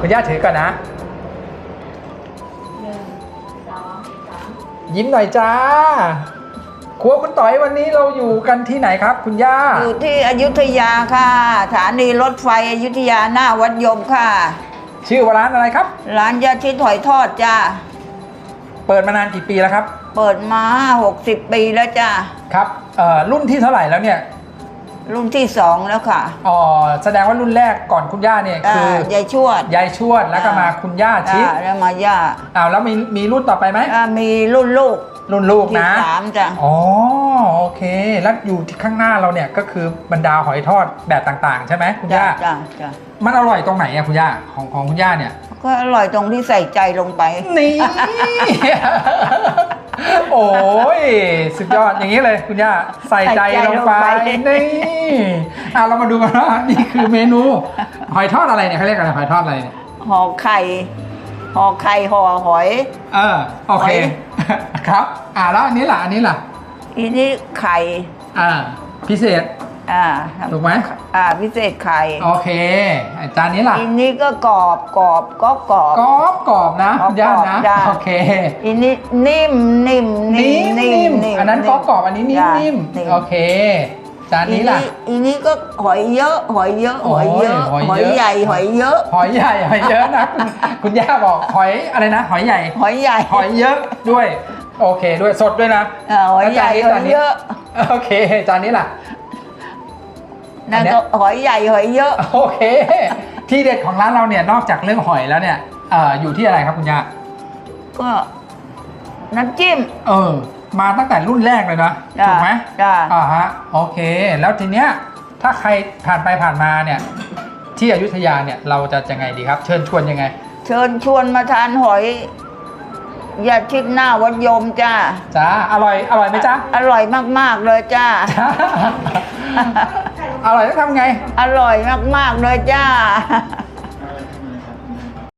คุณย่าถือก่อนนะยิ้มหน่อยจ้า ครัวคุณต่อยวันนี้เราอยู่กันที่ไหนครับ คุณย่า อยู่ที่อยุธยาค่ะ สถานีรถไฟอยุธยาหน้าวัดยมค่ะ ชื่อว่าร้านอะไรครับ ร้านยาชิดหอยทอดจ้า เปิดมานานกี่ปีแล้วครับ เปิดมา 60 ปีแล้วจ้า ครับเอ่อรุ่นที่เท่าไหร่แล้วเนี่ย รุ่นที่สองแล้วค่ะอ๋อแสดงว่ารุ่นแรกก่อนคุณย่าเนี่ยคือายายชวดยายชวดแล้วก็มาคุณย่าชิดอ่าแล้วมาย่าอ้าวแล้วมีมีรุ่นต่อไปไหมอ่ามีรุ่นลูกรุ่นลูกที่นะสามจ้ะอ๋อโอเค แล้วอยู่ที่ข้างหน้าเราเนี่ยก็คือบรรดาหอยทอดแบบต่างๆ ใช่ไหมคุณจ้าย่าจ้าจ้ามันอร่อยตรงไหนอะคุณย่าของของคุณย่าเนี่ย ก็อร่อยตรงที่ใส่ใจลงไปนี่ โอ้ยสุดยอดอย่างนี้เลยคุณย่าใส่ใจลงไปใส่ใจลงไปนี่อะเรามาดูกันว่านี่คือเมนูหอยทอดอะไรเนี่ยเขาเรียกอะไรหอยทอดอะไรเนี่ยห่อไข่ห่อไข่ห่อหอย เออโอเคหอยครับ อะแล้วอันนี้ล่ะอันนี้ล่ะอีนี่ไข่อ่าพิเศษ อ่าถูกไหมอ่าพิเศษไข่โอเคอะจานนี้ล่ะอีนี่ก็กรอบกรอบก็กรอบกรอบกรอบนะกรอบคุณย่านะจ้ะโอเคอีนี่นิ่มนิ่มนิ่มนิ่นิ่มมอันนั้นกรอบกรอบอันนี้นิ่มจ้ะนิ่มโอเคจานอีนี้ล่ะนี่อีนี่ก็หอยเยอะ หอยเยอะ หอยเยอะโอ้ยหหออยยเยอะใหญ่ หอยเยอะ หอยใหญ่ หอยเยอะนะคุณคุณย่าบอกหอยอะไรนะ หอยใหญ่ หอยใหญ่ หอยเยอะด้วย โอเคด้วยสดด้วยนะเออหอยใหญ่แล้วหจาอนยนี้เยอะ โอเคจานนี้ล่ะ นั่นอันเนี้ก็ยหอยใหญ่หอยเยอะ โอเค ที่เด็ดของร้านเราเนี่ยนอกจากเรื่องหอยแล้วเนี่ยเอ่ออยู่ที่อะไรครับคุณย่าก็น้ำจิ้ม เออ มาตั้งแต่รุ่นแรกเลยนะจ้ะถูกไหมจ้ะอ่าฮะโอเค แล้วทีเนี้ยถ้าใครผ่านไปผ่านมาเนี่ย ที่อยุธยาเนี่ยเราจะยังไงดีครับ เชิญชวนยังไง เชิญชวนมาทานหอยยาชิดหน้าวัดยมจ้าจ้าอร่อยอร่อยไหมจ๊ะอร่อยมาก ๆ เลยจ้าจ้า อร่อยต้วทำไง อร่อยมาก ๆ เลยจ้า